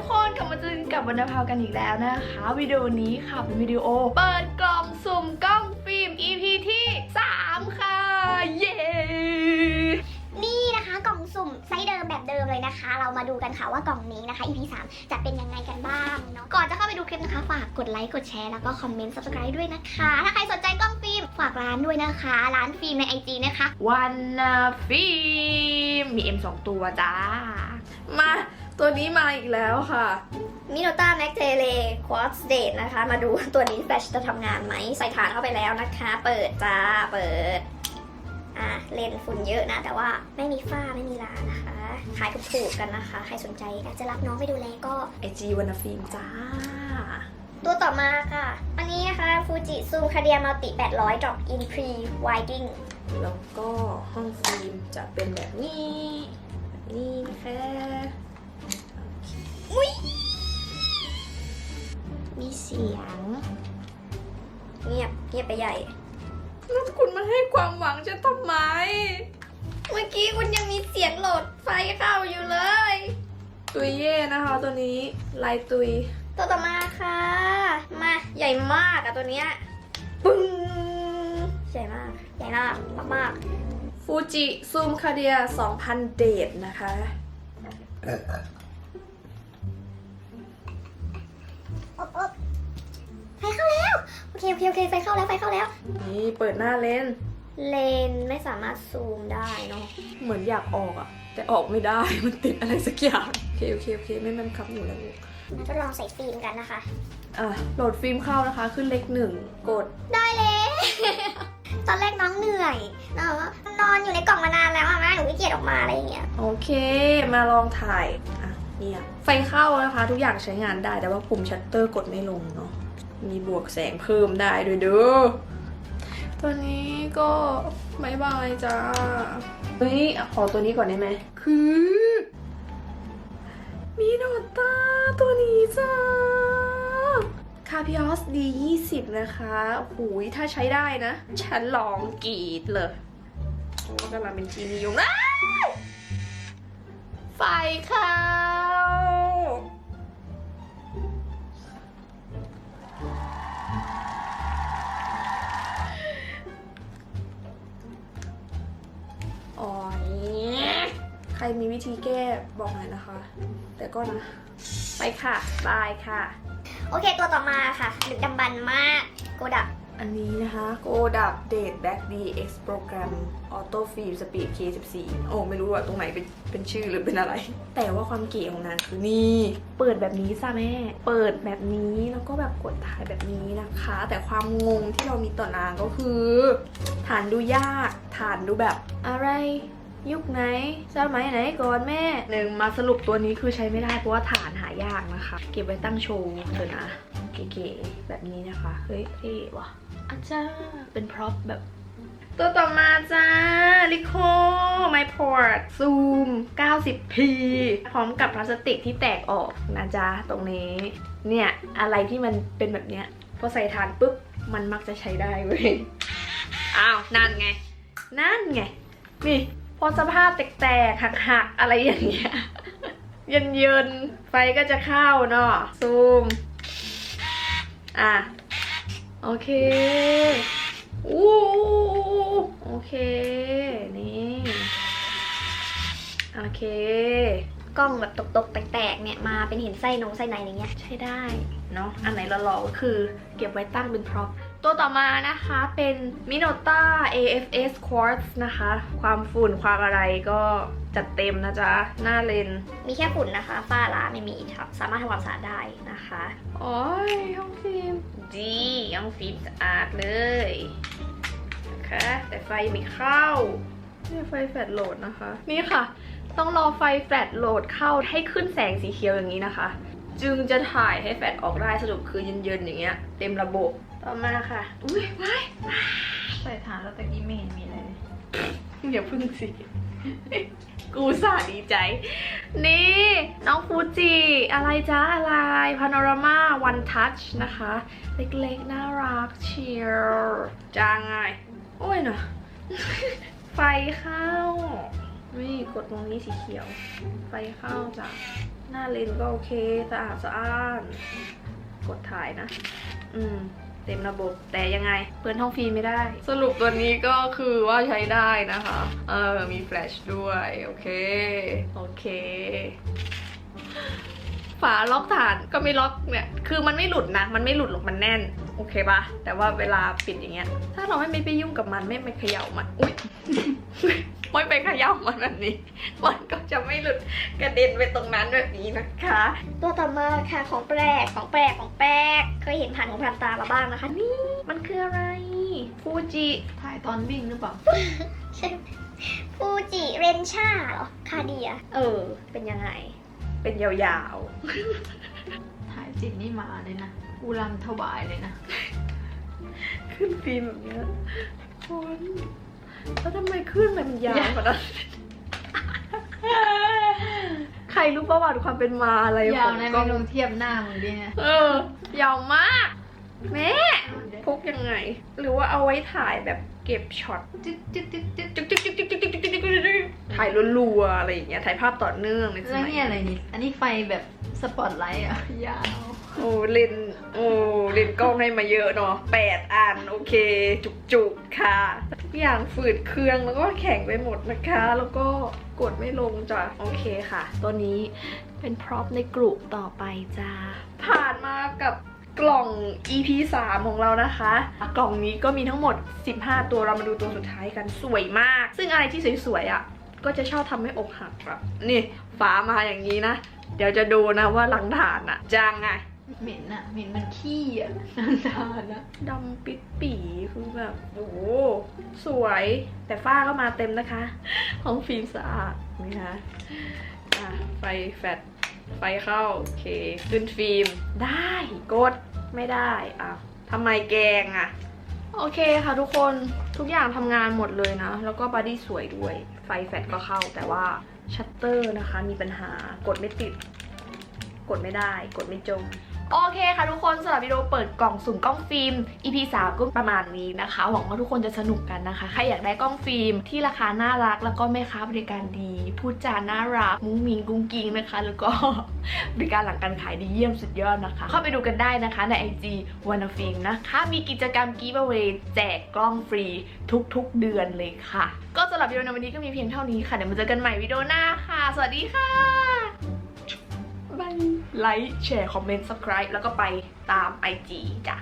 ทุกคนกลับมาเจอกันกับวรรณภากันอีกแล้วนะคะวิดีโอนี้ค่ะเป็นวิดีโอ เปิดกล่องสุ่มกล้องฟิล์ม EP ที่ 3 ค่ะ เย้นี่นะคะกล่องสุ่มไซส์เดิมแบบเดิมเลยนะคะ เรามาดูกันค่ะว่ากล่องนี้นะคะ EP 3จะเป็นยังไงกันบ้างเนาะก่อนจะเข้าไปดูคลิปนะคะ ฝากกดไลค์กดแชร์แล้วก็คอมเมนต์ subscribe ด้วยนะคะ ถ้าใครสนใจกล้องฟิล์มฝากร้านด้วยนะคะ ร้านฟิล์มใน IG นะคะวันนาฟิล์มมี M 2 ตัวจ้ามา ตัวนี้มาอีกแล้วค่ะ มิโนต้าแม็กเทเลควอตสเดทนะคะ มาดูตัวนี้แฟลชจะทำงานไหม ใส่ฐานเข้าไปแล้วนะคะ เปิดจ้า เปิด อะ เลนส์ฝุ่นเยอะนะ แต่ว่าไม่มีฝ้าไม่มีลานะคะ ขายถูกๆกันนะคะ ใครสนใจอยากจะรับน้องไปดูแลก็ IG วันนาฟิล์มจ้า ตัวต่อมาค่ะ อันนี้นะคะฟูจิซูมคาเดียมัลติ800 drop in pre winding แล้วก็ห้องฟิล์มจะเป็นแบบนี้ แบบนี้นะคะ สียง เงียบเงียบไปใหญ่ แล้วคุณมาให้ความหวังฉันทำไม เมื่อกี้คุณยังมีเสียงโหลดไฟเข้าอยู่เลย ตุยเย่นะคะตัวนี้ลายตุย ตัวต่อมาค่ะ มาใหญ่มากอะตัวเนี้ยปึ้งใหญ่มาก ใหญ่มากมากฟูจิซูมคาเดีย2,000 เดทนะคะๆอ เคโอเคโอเคไฟเข้าแล้วไฟเข้าแล้ว นี่เปิดหน้าเลนส์เลนส์ไม่สามารถซูมได้เนาะเหมือนอยากออกอะแต่ออกไม่ได้ มันติดอะไรสักอย่าง โอเคโอเคโอเคไม่มันขับอยู่แล้วลูกมาทดลองใส่ฟิล์มกันนะคะ อะโหลดฟิล์มเข้านะคะขึ้นเลขหนึ่งกด ได้แล้วตอนแรกน้องเหนื่อยนอนนอนอยู่ในกล่องมานานแล้วอะแม่หนูไม่เกียจออกมาอะไรอย่างเงี้ย โอเค มาลองถ่าย อะเนี่ยไฟเข้านะคะ ทุกอย่างใช้งานได้แต่ว่าปุ่มชัตเตอร์กดไม่ลงเนาะ มีบวกแสงเพิ่มได้ด้วยเด้อตัวนี้ก็บายบายจ้า เฮ้ยอะขอตัวนี้ก่อนได้ไหม คือ มีโนตาตัวนี้จ้าคาพิออสดี20 นะคะโอ้โหถ้าใช้ได้นะ ฉันลองกรีดเลยโอ้กำลังเป็นทีนิยมนะไฟเข้ มีวิธีแก้บอกหน่อยนะคะ แต่ก็นะ ไปค่ะบายค่ะ โอเคตัวต่อมาค่ะดึกดำบรรพ์มากโกดับอันนี้นะคะโกดับเดทแบ็กดีเอ็กซ์โปรแกรมออโต้ฟิล์มสปีด K14 โอ้ไม่รู้ว่าตรงไหนเป็นเป็นชื่อหรือเป็นอะไร แต่ว่าความเก๋ของนางคือนี่ เปิดแบบนี้ซะแม่ เปิดแบบนี้แล้วก็แบบกดถ่ายแบบนี้นะคะ แต่ความงงที่เรามีต่อนางก็คือ ฐานดูยาก ฐานดูแบบอะไร ยุคไหนสมัยไหนก่อนแม่หนึ่งมาสรุปตัวนี้คือใช้ไม่ได้เพราะว่าฐานหายากนะคะ เก็บไว้ตั้งโชว์เถอะนะเก๋ๆแบบนี้นะคะ เฮ้ยเท่ว่ะอาจารย์เป็นพร็อพแบบตัวต่อมาจ้า ลิโคไมพอร์ตซูม 90p พร้อมกับพลาสติกที่แตกออกนะจ๊ะ ตรงนี้ เนี่ย อะไรที่มันเป็นแบบเนี้ย พอใส่ทานปุ๊บ มันมักจะใช้ได้เว้ย อ้าว นั่นไง นั่นไง นี่ พอสภาพแตกๆหักๆ อะไรอย่างเงี้ย เย็นๆ ไฟก็จะเข้าเนาะ ซูม อะ โอเค อู้โอเค นี่ โอเค กล้องแบบตกๆ แตกๆ เนี่ย มาเป็นเห็นไส้นงไส้ในอะไรเงี้ย ใช้ได้ เนาะ อันไหนหล่อๆ ก็คือ เก็บไว้ตั้งเป็นพร็อพ ตัวต่อมานะคะเป็น Minolta AFS Quartz นะคะ ความฝุ่นความอะไรก็จัดเต็มนะจ๊ะ หน้าเลน มีแค่ฝุ่นนะคะ ฝ้าร้านไม่มีครับสามารถทำความสะอาดได้นะคะ โอ้ยห้องฟิล์มดีห้องฟิล์มสะอาดเลยนะคะแต่ไฟไม่เข้านี่ไฟแฟลชโหลดนะคะ นี่ค่ะ ต้องรอไฟแฟลชโหลดเข้าให้ขึ้นแสงสีเขียวอย่างนี้นะคะ จึงจะถ่ายให้แฟลชออกได้สรุปคือเย็นๆอย่างเงี้ย เต็มระบบ ต่อมาค่ะ อุ้ยไว้ใส่ฐานแล้วตะกี้ไม่เห็นมีอะไรเลยอย่าพึ่งสิ กูสาดีใจ นี่ น้องฟูจิ อะไรจ้าอะไรพาโนรามาวันทัชนะคะ เล็กๆ น่ารักเชียวจางไงโอ้ยเนาะไฟเข้านี่กดตรงนี้สีเขียว ไฟเข้าจ้ะหน้าเลนส์ก็โอเค สะอาดสะอ้าน กดถ่ายนะ อืม เต็มระบบแต่ยังไงเปิดห้องฟิล์มไม่ได้ สรุปตัวนี้ก็คือว่าใช้ได้นะคะ เออ มีแฟลชด้วย โอเค โอเค ฝาล็อกฐานก็ไม่ล็อกเนี่ย คือมันไม่หลุดนะ มันไม่หลุดหรอกมันแน่น โอเคปะแต่ว่าเวลาปิดอย่างเงี้ย ถ้าเราไม่ไปยุ่งกับมันไม่ไปเขย่ามัน อุ้ย ไม่ไปเขย่ามันแบบนี้ มันก็จะไม่หลุดกระเด็นไปตรงนั้นแบบนี้นะคะ ตัวต่อมาค่ะของแปลกของแปลกของแปลกเคยเห็นผ่านของผ่านตามาบ้างนะคะ นี่มันคืออะไรฟูจิถ่ายตอนวิ่งหรือเปล่าฟูจิเรนชาเหรอคาเดีย เออ เป็นยังไง เป็นยาวถ่ายจิตนี่มาเลยนะกูรำถวายเลยนะๆขึ้นฟิล์มแบบเนี้ยคน แล้วทำไมขึ้นไปมันยาวขนาดนั้นใครรู้ประวัติความเป็นมาอะไรยาวของนะกล้ไม่องลงเทียบหน้ามึงดิเนี่ยเออยาวมาก แม่พกยังไง หรือว่าเอาไว้ถ่ายแบบเก็บช็อตจึ๊กจึ๊กจึ๊กจึ๊กจึ๊กจึ๊กจึ๊กจึ๊กจึ๊กจึ๊กจึ๊กจึ๊กจึ๊กถ่ายรัวๆอะไรอย่างเงี้ยถ่ายภาพต่อเนื่องในสแล้วมัยเนี่ยอะไรนี่อันนี้ไฟแบบสปอตไลท์อะยาว โอ้เลนโอ้เลนกล้องให้มาเยอะเนาะแปดอันโอเค จุกๆค่ะ ทุกอย่างฝืดเครื่องแล้วก็แข็งไปหมดนะคะ แล้วก็กดไม่ลงจ้ะโอเคค่ะ ตัวนี้เป็นพร็อพในกลุ่มต่อไปจ้าผ่านมากับกล่อง EP 3 ของเรานะคะ กล่องนี้ก็มีทั้งหมด 15 ตัวเรามาดูตัวสุดท้ายกันสวยมาก ซึ่งอะไรที่สวยๆอะ่ะ ก็จะชอบทำให้อกหักแบบนี่ฝามาอย่างนี้นะ เดี๋ยวจะดูนะว่าหลังฐานอะจางไง เหม็นอะเหม็นมันขี้อะนานๆนะดำปิดปีคือแบบโอ้โหสวย แต่ฝ้าก็มาเต็มนะคะห้องฟิล์มสะอาดนี่คะอะไฟแฟลชไฟเข้า โอเค ขึ้นฟิล์ม ได้กดไม่ได้อะทำไมแกงอะโอเคค่ะทุกคนทุกอย่างทำงานหมดเลยนะ แล้วก็บอดี้สวยด้วย ไฟแฟลชก็เข้า แต่ว่าชัตเตอร์นะคะมีปัญหากดไม่ติด กดไม่ได้ กดไม่จม โอเคค่ะทุกคนสำหรับวิดีโอเปิดกล่องสุ่มกล้องฟิล์ม EP 3ก็ประมาณนี้นะคะ หวังว่าทุกคนจะสนุกกันนะคะ ใครอยากได้กล้องฟิล์มที่ราคาน่ารัก แล้วก็แม่ค้าบริการดี พูดจาน่ารัก มุ้งมิงกุ้งกิ้งนะคะ แล้วก็บริการหลังการขายดีเยี่ยมสุดยอดนะคะ เข้าไปดูกันได้นะคะใน IG ว a n a f i l m นะคะ มีกิจกรรม giveaway แจกกล้องฟรีทุกๆเดือนเลยค่ะ ก็สำหรับวิดีโอในวันนี้ก็มีเพียงเท่านี้ค่ะเดี๋ยวมาเจอกันใหม่วิดีโอหน้าค่ะ สวัสดีค่ะ ไลค์แชร์คอมเมนต์ subscribe แล้วก็ไปตาม IG จ้ะ